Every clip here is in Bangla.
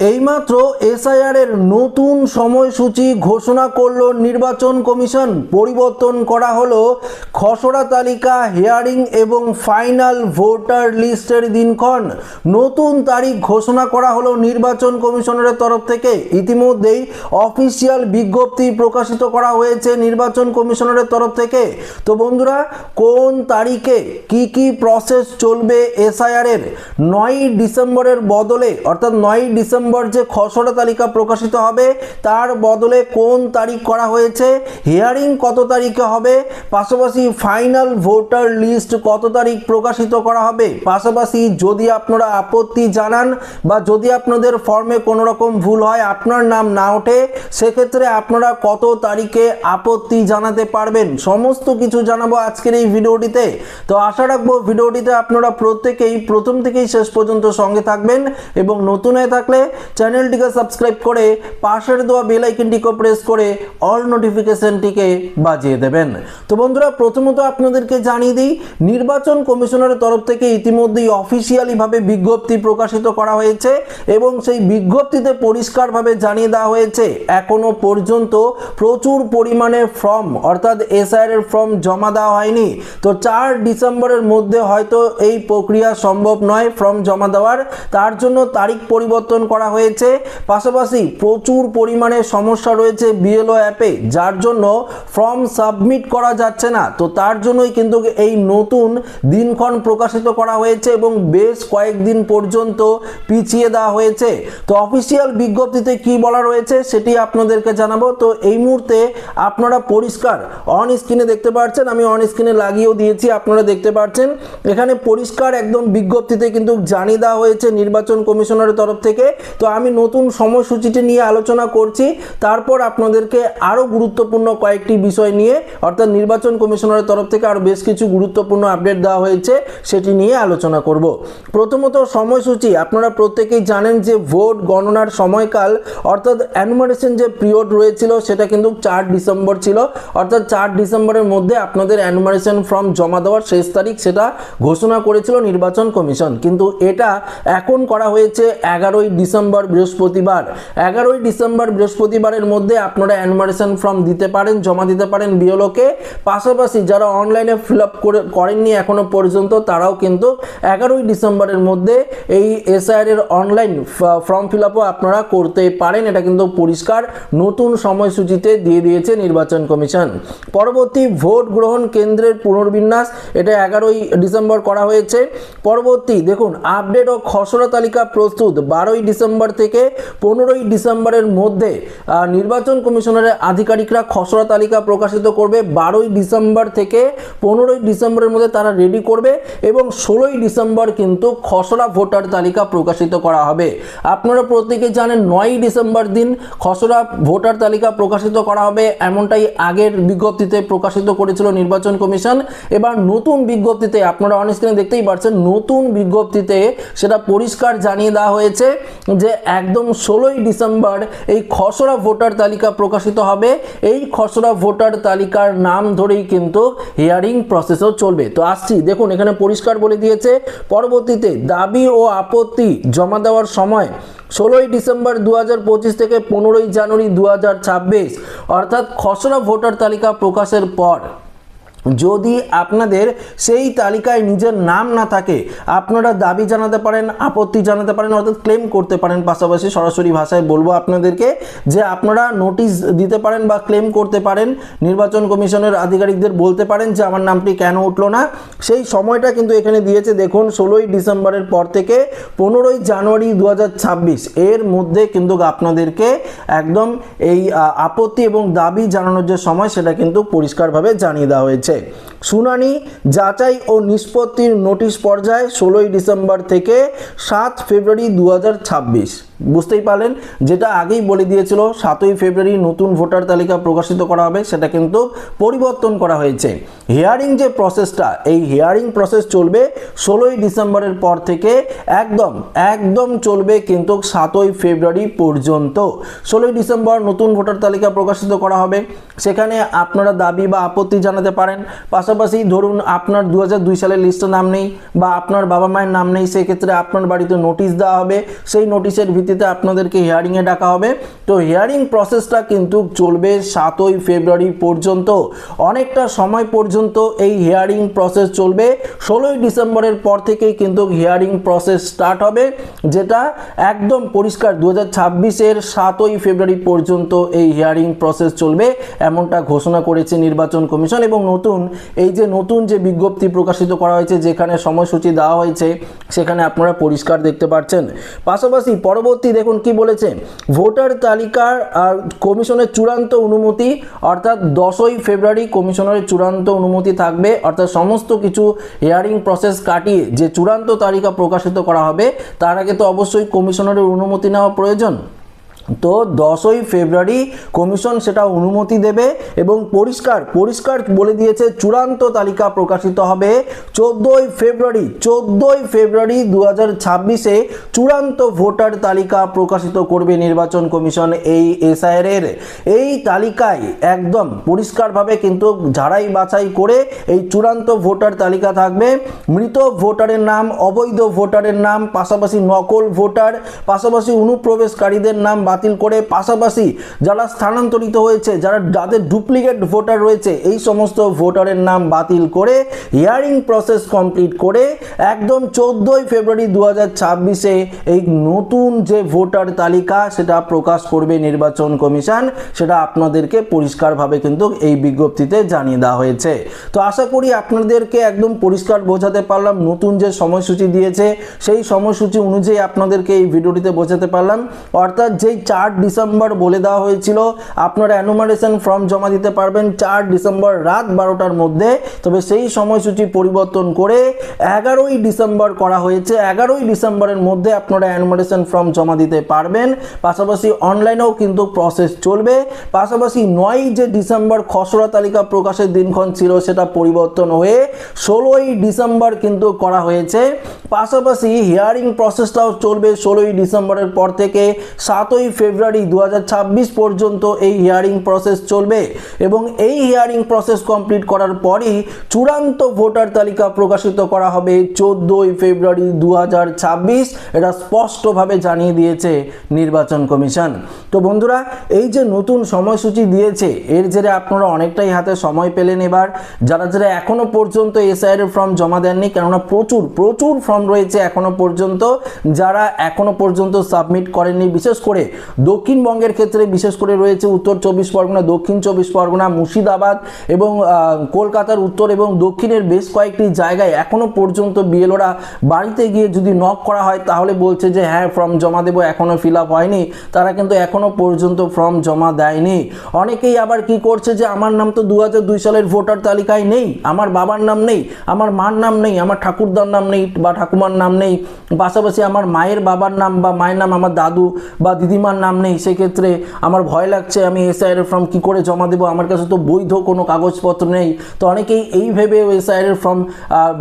এইমাত্র এসআইআর এর নতুন সময়সূচি ঘোষণা করল নির্বাচন কমিশন। পরিবর্তন করা হলো খসড়া তালিকা, হিয়ারিং এবং ফাইনাল ভোটার লিস্টের দিনক্ষণ। নতুন তারিখ ঘোষণা করা হলো নির্বাচন কমিশনের তরফ থেকে। ইতিমধ্যেই অফিসিয়াল বিজ্ঞপ্তি প্রকাশিত করা হয়েছে নির্বাচন কমিশনের তরফ থেকে। তো বন্ধুরা, কোন তারিখে কি কি প্রসেস চলবে এসআইআর এর নয়ই ডিসেম্বরের বদলে, অর্থাৎ নয়ই ডিসেম্বর যে খসড়া তালিকা প্রকাশিত হবে, তার বদলে কোন তারিখ করা হয়েছে, হিয়ারিং কত তারিখে হবে, পাশাপাশি ফাইনাল ভোটার লিস্ট কত তারিখ প্রকাশিত করা হবে, পাশাপাশি যদি আপনারা আপত্তি জানান বা যদি আপনাদের ফর্মে কোনো রকম ভুল হয়, আপনার নাম না ওঠে, সেক্ষেত্রে আপনারা কত তারিখে আপত্তি জানাতে পারবেন, সমস্ত কিছু জানাব আজকের এই ভিডিওটিতে। তো আশা রাখব ভিডিওটিতে আপনারা প্রত্যেকেই, প্রথম থেকেই শেষ পর্যন্ত সঙ্গে থাকবেন এবং নতুন হয়ে থাকলে চ্যানেলটিকে সাবস্ক্রাইব করে পাশের দেওয়া বেল আইকনটিকে প্রেস করে অল নোটিফিকেশনটিকে বাজিয়ে দেবেন। তো বন্ধুরা, প্রথমত আপনাদেরকে জানিয়ে দিই, নির্বাচন কমিশনের তরফ থেকে ইতিমধ্যেই অফিসিয়ালিভাবে বিজ্ঞপ্তি প্রকাশিত করা হয়েছে এবং সেই বিজ্ঞপ্তিতে পরিষ্কারভাবে জানিয়ে দেওয়া হয়েছে, এখনও পর্যন্ত প্রচুর পরিমাণে ফর্ম অর্থাৎ এসআইআর এর ফর্ম জমা দেওয়া হয়নি। তো চার ডিসেম্বরের মধ্যে হয়তো এই প্রক্রিয়া সম্ভব নয় ফর্ম জমা দেওয়ার। তার জন্য তারিখ পরিবর্তন করা হয়েছে। পাশাপাশি প্রচুর পরিমাণে সমস্যা রয়েছে বিএলও অ্যাপে, যার জন্য ফর্ম সাবমিট করা যাচ্ছে না। তো তার জন্যই কিন্তু এই নতুন দিনক্ষণ প্রকাশিত করা হয়েছে এবং বেশ কয়েকদিন পর্যন্ত পিছিয়ে দেওয়া হয়েছে। তো অফিসিয়াল বিজ্ঞপ্তিতে কি বলা রয়েছে সেটি আপনাদেরকে জানাব। তো এই মুহূর্তে আপনারা পরিষ্কার অন স্ক্রিনে দেখতে পাচ্ছেন আমি অন স্ক্রিনে লাগিয়েও দিয়েছি, আপনারা দেখতে পাচ্ছেন এখানে পরিষ্কার একদম বিজ্ঞপ্তিতে কিন্তু জানিয়ে দেওয়া হয়েছে নির্বাচন কমিশনারের তরফ থেকে তো আমি নতুন সময়সূচিটি নিয়ে আলোচনা করছি। তারপর আপনাদেরকে আরও গুরুত্বপূর্ণ কয়েকটি বিষয় নিয়ে, অর্থাৎ নির্বাচন কমিশনের তরফ থেকে আরও বেশ কিছু গুরুত্বপূর্ণ আপডেট দেওয়া হয়েছে, সেটি নিয়ে আলোচনা করব। প্রথমত সময়সূচি, আপনারা প্রত্যেকেই জানেন যে ভোট গণনার সময়কাল, অর্থাৎ অ্যানুমারেশন যে পিরিয়ড রয়েছিল, সেটা কিন্তু চার ডিসেম্বর ছিল। অর্থাৎ চার ডিসেম্বরের মধ্যে আপনাদের অ্যানুমারেশন ফর্ম জমা দেওয়ার শেষ তারিখ সেটা ঘোষণা করেছিল নির্বাচন কমিশন। কিন্তু এটা এখন করা হয়েছে এগারোই ডিসেম্বর বৃহস্পতিবার। এগারোই ডিসেম্বর বৃহস্পতিবারের মধ্যে আপনারা অ্যানুমারেশন ফর্ম দিতে পারেন, জমা দিতে পারেন বিওলোকে পাশাপাশি যারা অনলাইনে ফিল আপ করে, করেননি এখনও পর্যন্ত, তারাও কিন্তু এগারোই ডিসেম্বরের মধ্যে এই এসআইআর এর অনলাইন ফর্ম ফিল আপও আপনারা করতে পারেন। এটা কিন্তু পরিষ্কার, নতুন সময়সূচিতে দিয়ে দিয়েছে নির্বাচন কমিশন। পরবর্তী ভোট গ্রহণ কেন্দ্রের পুনর্বিন্যাস, এটা এগারোই ডিসেম্বর করা হয়েছে। পরবর্তী, দেখুন আপডেট ও খসড়া তালিকা প্রস্তুত। বারোই ডিসেম্বর থেকে পনেরোই ডিসেম্বরের মধ্যে নির্বাচন কমিশনের আধিকারিকরা খসড়া তালিকা প্রকাশিত করবে। বারোই ডিসেম্বর থেকে পনেরোই ডিসেম্বরের মধ্যে তারা রেডি করবে এবং ষোলোই ডিসেম্বর কিন্তু খসড়া ভোটার তালিকা প্রকাশিত করা হবে। আপনারা প্রত্যেকে জানেন নয়ই ডিসেম্বর দিন খসড়া ভোটার তালিকা প্রকাশিত করা হবে, এমনটাই আগের বিজ্ঞপ্তিতে প্রকাশিত করেছিল নির্বাচন কমিশন। এবার নতুন বিজ্ঞপ্তিতে, আপনারা অন স্ক্রিনে দেখতেই পাচ্ছেন নতুন বিজ্ঞপ্তিতে সেটা পরিষ্কার জানিয়ে দেওয়া হয়েছে যে একদম ষোলোই ডিসেম্বর এই খসড়া ভোটার তালিকা প্রকাশিত হবে। এই খসড়া ভোটার তালিকার নাম ধরেই কিন্তু হিয়ারিং প্রসেসও চলবে। তো আসছি, দেখুন, এখানে পরিষ্কার বলে দিয়েছে, পরবর্তীতে দাবি ও আপত্তি জমা দেওয়ার সময় ষোলোই ডিসেম্বর দু হাজার পঁচিশ থেকে পনেরোই জানুয়ারি দু হাজার ছাব্বিশ, অর্থাৎ খসড়া ভোটার তালিকা প্রকাশের পর যদি আপনাদের সেই তালিকায় নিজের নাম না থাকে, আপনারা দাবি জানাতে পারেন, আপত্তি জানাতে পারেন, অর্থাৎ ক্লেম করতে পারেন, পাশাপাশি সরাসরি ভাষায় বলব আপনাদেরকে যে আপনারা নোটিশ দিতে পারেন বা ক্লেম করতে পারেন, নির্বাচন কমিশনের আধিকারিকদের বলতে পারেন যে আমার নামটি কেন উঠল না। সেই সময়টা কিন্তু এখানে দিয়েছে, দেখুন, ষোলোই ডিসেম্বরের পর থেকে পনেরোই জানুয়ারি দু হাজার ছাব্বিশ। এর মধ্যে কিন্তু আপনাদেরকে একদম এই আপত্তি এবং দাবি জানানোর যে সময়, সেটা কিন্তু পরিষ্কারভাবে জানিয়ে দেওয়া হয়েছে। শুনানি যাচাই ও নিষ্পত্তির নোটিশ পর্যায়ে ষোলোই ডিসেম্বর থেকে সাত ফেব্রুয়ারি দু হাজার ছাব্বিশ। বুঝতেই পারলেন, যেটা আগেই বলে দিয়েছিল, সাতই ফেব্রুয়ারি নতুন ভোটার তালিকা প্রকাশিত করা হবে, সেটা কিন্তু পরিবর্তন করা হয়েছে। হিয়ারিং যে প্রসেসটা এই হিয়ারিং প্রসেস চলবে ষোলোই ডিসেম্বরের পর থেকে, একদম একদম চলবে কিন্তু সাতই ফেব্রুয়ারি পর্যন্ত। ষোলোই ডিসেম্বর নতুন ভোটার তালিকা প্রকাশিত করা হবে, সেখানে আপনারা দাবি বা আপত্তি জানাতে পারেন। পাশাপাশি ধরুন, আপনার দু সালের লিস্টে নাম নেই, বা আপনার বাবা মায়ের নাম নেই, সেক্ষেত্রে আপনার বাড়িতে নোটিশ দেওয়া হবে। সেই নোটিশের ভিত্তিতে আপনাদেরকে হিয়ারিংয়ে ডাকা হবে। তো হিয়ারিং প্রসেসটা কিন্তু চলবে সাতই ফেব্রুয়ারি পর্যন্ত। অনেকটা সময় পর্যন্ত এই হিয়ারিং প্রসেস চলবে। ষোলোই ডিসেম্বরের পর থেকেই কিন্তু হিয়ারিং প্রসেস স্টার্ট হবে, যেটা একদম পরিষ্কার দু হাজার সাতই ফেব্রুয়ারি পর্যন্ত এই হিয়ারিং প্রসেস চলবে, এমনটা ঘোষণা করেছে নির্বাচন কমিশন। এবং নতুন, এই যে নতুন যে বিজ্ঞপ্তি প্রকাশিত করা হয়েছে, যেখানে সময়সূচি দেওয়া হয়েছে, সেখানে আপনারা পরিষ্কার দেখতে পাচ্ছেন পাশাপাশি পরবর্তী দেখুন কি বলেছে? ভোটার তালিকার আর কমিশনের চূড়ান্ত অনুমতি, অর্থাৎ দশই ফেব্রুয়ারি কমিশনের চূড়ান্ত অনুমতি থাকবে, অর্থাৎ সমস্ত কিছু হিয়ারিং প্রসেস কাটিয়ে যে চূড়ান্ত তালিকা প্রকাশিত করা হবে, তার আগে তো অবশ্যই কমিশনারের অনুমতি নেওয়া প্রয়োজন। তো দশই ফেব্রুয়ারি কমিশন সেটা অনুমতি দেবে এবং পরিষ্কার পরিষ্কার বলে দিয়েছে চূড়ান্ত তালিকা প্রকাশিত হবে চোদ্দোই ফেব্রুয়ারি চোদ্দোই ফেব্রুয়ারি দু হাজার ছাব্বিশে চূড়ান্ত ভোটার তালিকা প্রকাশিত করবে নির্বাচন কমিশন এই এসআইআর এর এই তালিকায় একদম পরিষ্কারভাবে কিন্তু ঝাড়াই বাছাই করে এই চূড়ান্ত ভোটার তালিকা থাকবে। মৃত ভোটারের নাম, অবৈধ ভোটারের নাম, পাশাপাশি নকল ভোটার, পাশাপাশি অনুপ্রবেশকারীদের নাম বাতিল করে পাশাপাশি যারা স্থানান্তরিত হয়েছে, যারা যাদের ডুপ্লিকেট ভোটার রয়েছে, এই সমস্ত ভোটারের নাম বাতিল করে হিয়ারিং প্রসেস কমপ্লিট করে একদম চোদ্দোই ফেব্রুয়ারি দু ছাব্বিশে এই নতুন যে ভোটার তালিকা, সেটা প্রকাশ করবে নির্বাচন কমিশন। সেটা আপনাদেরকে পরিষ্কারভাবে কিন্তু এই বিজ্ঞপ্তিতে জানিয়ে দেওয়া হয়েছে। তো আশা করি আপনাদেরকে একদম পরিষ্কার বোঝাতে পারলাম, নতুন যে সময়সূচি দিয়েছে, সেই সময়সূচি অনুযায়ী আপনাদেরকে এই ভিডিওটিতে বোঝাতে পারলাম। অর্থাৎ যেই চার ডিসেম্বর বলে দেওয়া হয়েছিল। আপনারা অ্যানুমারেশন ফর্ম জমা দিতে পারবেন চার ডিসেম্বর রাত বারোটার মধ্যে। তবে সেই সময়সূচি পরিবর্তন করে এগারোই ডিসেম্বর করা হয়েছে। এগারোই ডিসেম্বরের মধ্যে আপনারা অ্যানুমারেশন ফর্ম জমা দিতে পারবেন। পাশাপাশি অনলাইনেও কিন্তু প্রসেস চলবে। পাশাপাশি নয় যে ডিসেম্বর খসড়া তালিকা প্রকাশের দিনক্ষণ ছিল, সেটা পরিবর্তন হয়ে ষোলোই ডিসেম্বর কিন্তু করা হয়েছে। পাশাপাশি হিয়ারিং প্রসেসটাও চলবে ষোলোই ডিসেম্বরের পর থেকে। সাতই ফেব্রুয়ারি দু হাজার ছাব্বিশ পর্যন্ত এই হিয়ারিং প্রসেস চলবে এবং এই হিয়ারিং প্রসেস কমপ্লিট করার পরই চূড়ান্ত ভোটার তালিকা প্রকাশিত করা হবে চোদ্দোই ফেব্রুয়ারি দু এটা স্পষ্টভাবে জানিয়ে দিয়েছে নির্বাচন কমিশন। তো বন্ধুরা, এই যে নতুন সময়সূচি দিয়েছে, এর জেরে আপনারা অনেকটাই হাতে সময় পেলেন এবার। যারা যারা এখনও পর্যন্ত এসআইআর ফর্ম জমা দেননি, কেননা প্রচুর প্রচুর ফর্ম রয়েছে এখনও পর্যন্ত। যারা এখনও পর্যন্ত সাবমিট করেননি, বিশেষ করে দক্ষিণবঙ্গের ক্ষেত্রে বিশেষ করে রয়েছে উত্তর চব্বিশ পরগনা, দক্ষিণ চব্বিশ পরগনা, মুর্শিদাবাদ এবং কলকাতার উত্তর এবং দক্ষিণের বেশ কয়েকটি জায়গায় এখনও পর্যন্ত বিএলওরা বাড়িতে গিয়ে যদি নক করা হয়, তাহলে বলছে যে হ্যাঁ ফর্ম জমা দেবো, এখনও ফিল আপ হয়নি। তারা কিন্তু এখনও পর্যন্ত ফর্ম জমা দেয়নি। অনেকেই আবার কি করছে যে, আমার নাম তো দু সালের ভোটার তালিকায় নেই, আমার বাবার নাম নেই, আমার মার নাম নেই, আমার ঠাকুরদার নাম নেই বা ঠাকুমার নাম নেই। পাশাপাশি আমার মায়ের বাবার নাম বা মায়ের নাম আমার দাদু বা দিদিমার নাম নেই, সেক্ষেত্রে আমার ভয় লাগছে আমি এসআইআর ফর্ম কি করে জমা দেবো? আমার কাছে তো বৈধ কোনো কাগজপত্র নেই। তো অনেকেই এই ভেবে এসআইআর ফর্ম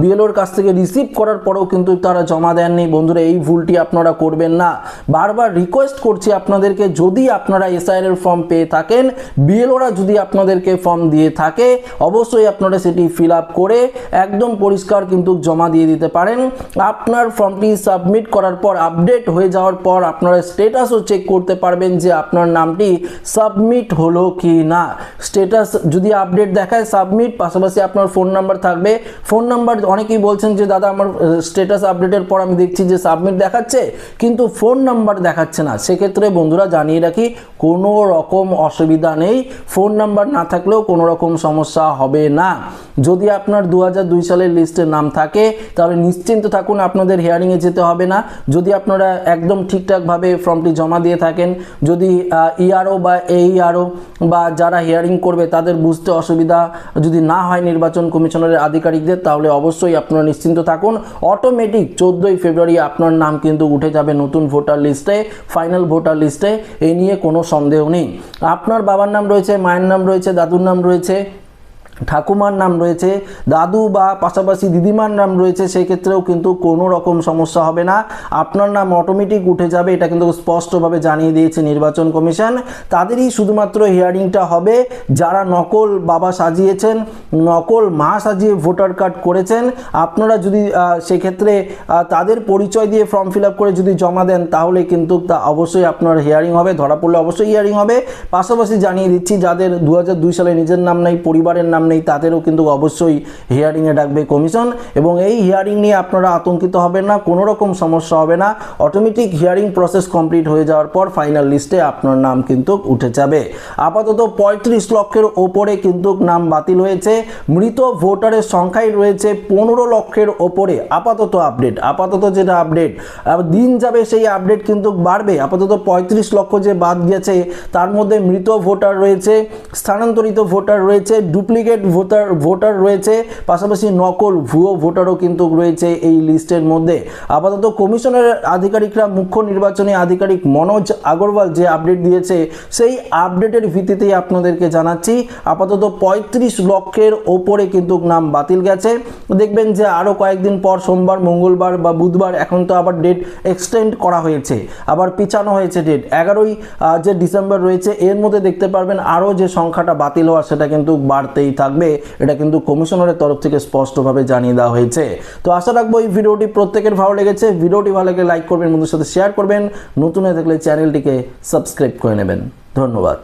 বিএলওর কাছ থেকে রিসিভ করার পরেও কিন্তু তারা জমা দেননি। বন্ধুরা, এই ভুলটি আপনারা করবেন না। বারবার রিকোয়েস্ট করছি আপনাদেরকে, যদি আপনারা এসআইআর ফর্ম পেয়ে থাকেন বিএলওরা যদি আপনাদেরকে ফর্ম দিয়ে থাকে, অবশ্যই আপনারা সেটি ফিল আপ করে একদম পরিষ্কার কিন্তু জমা দিয়ে দিতে পারেন। আপনার ফর্মটি সাবমিট করার পর আপডেট হয়ে যাওয়ার পর আপনারা স্টেটাসও চেক করতে পারবেন যে আপনার নামটি সাবমিট হলো কি না। স্টেটাস যদি আপডেট দেখায় সাবমিট, পাশাপাশি আপনার ফোন নাম্বার থাকবে। ফোন নাম্বার অনেকেই বলছেন যে, দাদা, আমার স্টেটাস আপডেটের পর আমি দেখছি যে সাবমিট দেখাচ্ছে। কিন্তু ফোন নাম্বার দেখাচ্ছে না। সেক্ষেত্রে বন্ধুরা জানিয়ে রাখি, কোনো রকম অসুবিধা নেই। ফোন নাম্বার না থাকলেও কোনো রকম সমস্যা হবে না। যদি আপনার দু সালের লিস্টে নাম থাকে, তাহলে নিশ্চিন্ত থাকুন আপনাদের হিয়ারিংয়ে যেতে হবে না। যদি আপনারা একদম ঠিকঠাকভাবে ফর্মটি জমা দিয়ে থাকেন, যদি ইআরও বা এইআরও বা যারা হিয়ারিং করবে তাদের বুঝতে অসুবিধা যদি না হয় নির্বাচন কমিশনারের আধিকারিকদের, তাহলে অবশ্যই আপনারা নিশ্চিন্ত থাকুন। অটোমেটিক চোদ্দোই ফেব্রুয়ারি আপনার নাম কিন্তু উঠে যাবে নতুন ভোটার লিস্টে ফাইনাল ভোটার লিস্টে, এই নিয়ে কোনো সন্দেহ নেই। আপনার বাবার নাম রয়েছে, মায়ের নাম রয়েছে, দাদুর নাম রয়েছে ঠাকুমার নাম রয়েছে, দাদু বা পাশাপাশি দিদিমার নাম রয়েছে সেই ক্ষেত্রেও কিন্তু কোনো রকম সমস্যা হবে না। আপনার নাম অটোমেটিক উঠে যাবে, এটা কিন্তু স্পষ্টভাবে জানিয়ে দিয়েছে নির্বাচন কমিশন। তাদেরই শুধুমাত্র হিয়ারিংটা হবে, যারা নকল বাবা সাজিয়েছেন, নকল মা সাজিয়ে ভোটার কার্ড করেছেন, আপনারা যদি সেক্ষেত্রে তাদের পরিচয় দিয়ে ফর্ম ফিল করে যদি জমা দেন, তাহলে কিন্তু তা অবশ্যই আপনার হিয়ারিং হবে, ধরা পড়লে অবশ্যই হিয়ারিং হবে। পাশাপাশি জানিয়ে দিচ্ছি, যাদের দু হাজার দুই সালে নিজের নাম নাই, পরিবারের নাম নেই, তাদেরও কিন্তু অবশ্যই হিয়ারিংয়ে ডাকবে কমিশন এবং এই হিয়ারিং নিয়ে আপনারা আতঙ্কিত হবেন না, কোনো রকম সমস্যা হবে না। অটোমেটিক হিয়ারিং প্রসেস কমপ্লিট হয়ে যাওয়ার পর ফাইনাল লিস্টে আপনার নাম কিন্তু উঠে যাবে। আপাতত পঁয়ত্রিশ লক্ষের ওপরে কিন্তু নাম বাতিল হয়েছে, মৃত ভোটারের সংখ্যাই রয়েছে পনেরো লক্ষের ওপরে। আপাতত আপডেট আপাতত যেটা আপডেট দিন যাবে সেই আপডেট কিন্তু বাড়বে। আপাতত পঁয়ত্রিশ লক্ষ যে বাদ গেছে, তার মধ্যে মৃত ভোটার রয়েছে, স্থানান্তরিত ভোটার রয়েছে ডুপ্লিকেট ভোটার ভোটার রয়েছে, পাশাপাশি নকল ভুয়ো ভোটারও কিন্তু রয়েছে এই লিস্টের মধ্যে। আপাতত কমিশনের আধিকারিকরা মুখ্য নির্বাচনী আধিকারিক মনোজ আগরওয়াল যে আপডেট দিয়েছে, সেই আপডেটের ভিত্তিতেই আপনাদেরকে জানাচ্ছি। আপাতত পঁয়ত্রিশ লক্ষের ওপরে কিন্তু নাম বাতিল গেছে। দেখবেন যে আরও কয়েকদিন পর সোমবার, মঙ্গলবার বা বুধবার এখন তো আবার ডেট এক্সটেন্ড করা হয়েছে, আবার পিছানো হয়েছে ডেট এগারোই যে ডিসেম্বর রয়েছে, এর মধ্যে দেখতে পারবেন আরও যে সংখ্যাটা বাতিল হওয়ার, সেটা কিন্তু বাড়তেই থাকবে, এটা কিন্তু কমিশনারের তরফ থেকে স্পষ্টভাবে জানিয়ে দেওয়া হয়েছে। তো আশা রাখব এই ভিডিওটি প্রত্যেকের ভালো লেগেছে। ভিডিওটি ভালো লাগলে লাইক করবেন বন্ধুর সাথে শেয়ার করবেন। নতুন হয়ে থাকলে চ্যানেলটিকে সাবস্ক্রাইব করে নেবেন। ধন্যবাদ।